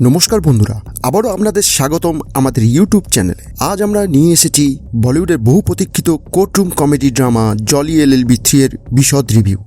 নমস্কার বন্ধুরা, আবারও আপনাদের স্বাগতম আমাদের ইউটিউব চ্যানেলে আজ আমরা নিয়ে এসেছি বলিউডের বহু প্রতীক্ষিত courtroom comedy drama Jolly L L B three এর বিশদ রিভিউ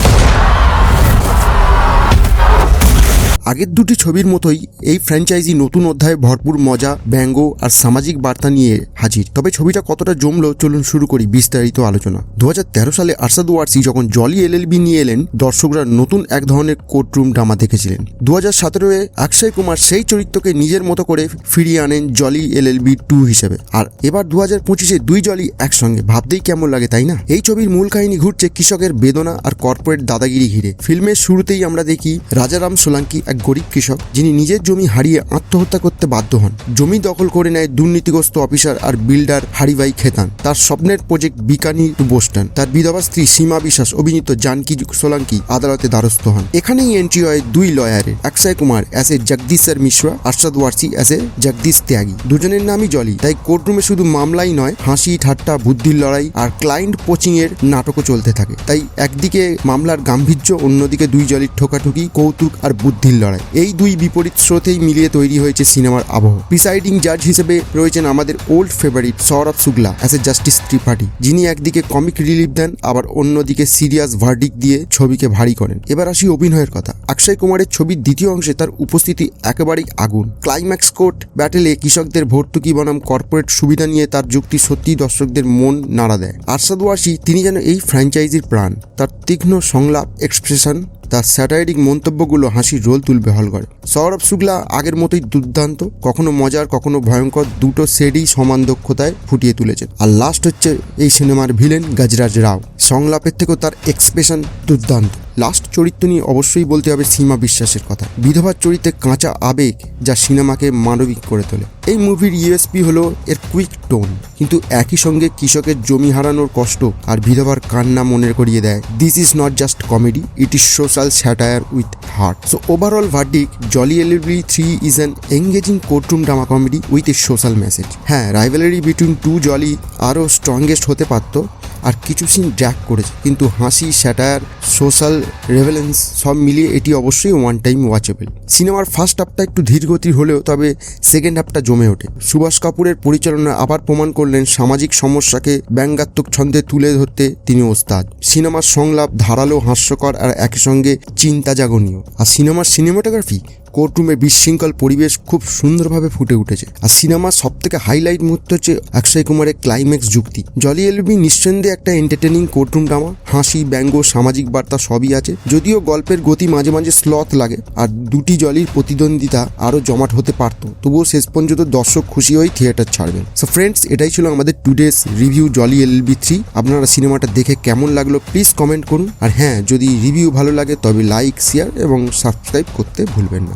আগের দুটি ছবির মতোই এই ফ্র্যাঞ্চাইজি নতুন অধ্যায়ে ভরপুর মজা, ব্যঙ্গ আর সামাজিক বার্তা নিয়ে হাজির। তবে ছবিটা কতটা জমলো, চলুন শুরু করি বিস্তারিত আলোচনা। দু হাজার তেরো সালে আরশাদ ওয়ারসি যখন জলি এলএলবি নিয়ে এলেন, দর্শকরা নতুন এক ধরনের কোর্টরুম ড্রামা দেখেছিলেন। দু হাজার সতেরোয় অক্ষয় কুমার সেই চরিত্রকে নিজের মতো করে ফিরিয়ে আনেন জলি এলএলবি টু হিসেবে। আর এবার দু হাজার পঁচিশে দুই জলি একসঙ্গে। ভাবতেই কেমন লাগে, তাই না? এই ছবির মূল কাহিনী ঘুরছে কৃষকের বেদনা আর কর্পোরেট দাদাগিরি ঘিরে। ফিল্মের শুরুতেই আমরা দেখি রাজারাম সোলাঙ্কি এক গরিব কৃষক, যিনি নিজের জমি হারিয়ে আত্মহত্যা করতে বাধ্য হন। জমি দখল করে নেয় দুর্নীতিগ্রস্ত অফিসার আর বিল্ডার হারিভাই খেতান। তার স্বপ্নের প্রজেক্ট বিকানি টু বোস্টান তার বিধবা স্ত্রী সীমা বিশ্বাস, অভিনীত জানকি সোলাঙ্কি আদালতে দ্বারস্থ হন। এখানেই এন্ট্রি হয় দুই লয়ারের Akshay Kumar as a Jagdishwar Mishra Arshad Warsi as a Jagdish Tyagi দুজনের নামই জলি তাই কোর্টরুমে শুধু মামলাই নয়, হাসি, ঠাট্টা, বুদ্ধির লড়াই আর ক্লায়েন্ট কোচিং এর নাটকও চলতে থাকে। তাই একদিকে মামলার গাম্ভীর্য, অন্যদিকে দুই জলির ঠোকাঠুকি, কৌতুক আর বুদ্ধির লড়াই। এই দুই বিপরীত স্রোতেই মিলিয়ে তৈরি হয়েছে সিনেমার আবহ। প্রিসাইডিং জাজ হিসেবে রয়েছেন আমাদের old favourite Saurabh Shukla as a justice Tripathi, যিনি একদিকে কমিক রিলিফ দেন, আবার অন্যদিকে সিরিয়াস ভার্ডিক দিয়ে ছবিকে ভারী করেন। এবার আসি অভিনয়ের কথা। অক্ষয় কুমারের ছবির দ্বিতীয় অংশে তার উপস্থিতি একেবারেই আগুন। ক্লাইম্যাক্স কোর্ট ব্যাটেলে কৃষকদের ভর্তুকি বনাম কর্পোরেট সুবিধা নিয়ে তার যুক্তি সত্যিই দর্শকদের মন নাড়া দেয়। আরশাদ ওয়াসি, তিনি যেন এই ফ্র্যাঞ্চাইজির প্রাণ। তার তীক্ষ্ণ সংলাপ এক্সপ্রেশন তার স্যাটারিক মন্তব্যগুলো হাসির রোল তুলবে হল করে সৌরভ শুক্লা আগের মতোই দুর্দান্ত, কখনো মজার, কখনো ভয়ঙ্কর, দুটো সেডই সমান দক্ষতায় ফুটিয়ে তুলেছে আর লাস্ট হচ্ছে এই সিনেমার ভিলেন গজরাজ রাও। সংলাপের থেকেও তার এক্সপ্রেশন দুর্দান্ত। লাস্ট চরিত্র নিয়ে অবশ্যই বলতে হবে সীমা বিশ্বাসের কথা। বিধবার চরিত্রে কাঁচা আবেগ যা সিনেমাকে মানবিক করে তোলে। এই মুভির ইউএসপি হলো এর কুইক টোন কিন্তু একই সঙ্গে কৃষকের জমি হারানোর কষ্ট আর বিধবার কান্না মনে করিয়ে দেয়। This is not just comedy it is social satire with heart so overall verdict Jolly LLB three is an engaging courtroom drama comedy with a social message হ্যাঁ রাইভেলারি বিটুইন টু জলি আরও স্ট্রংগেস্ট হতে পারতো আর কিছু scene ড্র্যাক করেছে। কিন্তু হাসি satire social, রেভেলেন্স সব মিলিয়ে এটি অবশ্যই ওয়ান টাইম ওয়াচেবল সিনেমার ফার্স্ট হাফটা একটু ধীরগতির হলেও তবে সেকেন্ড হাফটা জমে ওঠে। সুভাষ কাপুরের পরিচালনা আবার প্রমাণ করলেন সামাজিক সমস্যাকে ব্যঙ্গাত্মক ছন্দে তুলে ধরতে তিনি ওস্তাদ। সিনেমার সংলাপ ধারালো, হাস্যকর আর একই সঙ্গে চিন্তা জাগনীয় আর সিনেমার সিনেমাটোগ্রাফি কোর্টরুমে বিশৃঙ্খল পরিবেশ খুব সুন্দরভাবে ফুটে উঠেছে। আর সিনেমার সব থেকে হাইলাইট মুহূর্ত হচ্ছে অক্ষয় কুমারের ক্লাইম্যাক্স যুক্তি। জলি এলবি নিঃসন্দেহে একটা এন্টারটেনিং কোর্টরুম ড্রামা হাসি, ব্যঙ্গ, সামাজিক বার্তা সবই আছে, যদিও গল্পের গতি মাঝে মাঝে স্লথ লাগে, আর দুটি জলির প্রতিদ্বন্দ্বিতা আরও জমাট হতে পারতো, তবুও শেষ পর্যন্ত দর্শক খুশি হয়ে থিয়েটার ছাড়বেন। সো ফ্রেন্ডস এটাই ছিল আমাদের today's review Jolly LLB three আপনারা সিনেমাটা দেখে কেমন লাগল প্লিজ কমেন্ট করুন। আর হ্যাঁ যদি রিভিউ ভালো লাগে তবে লাইক শেয়ার এবং সাবস্ক্রাইব করতে ভুলবেন না।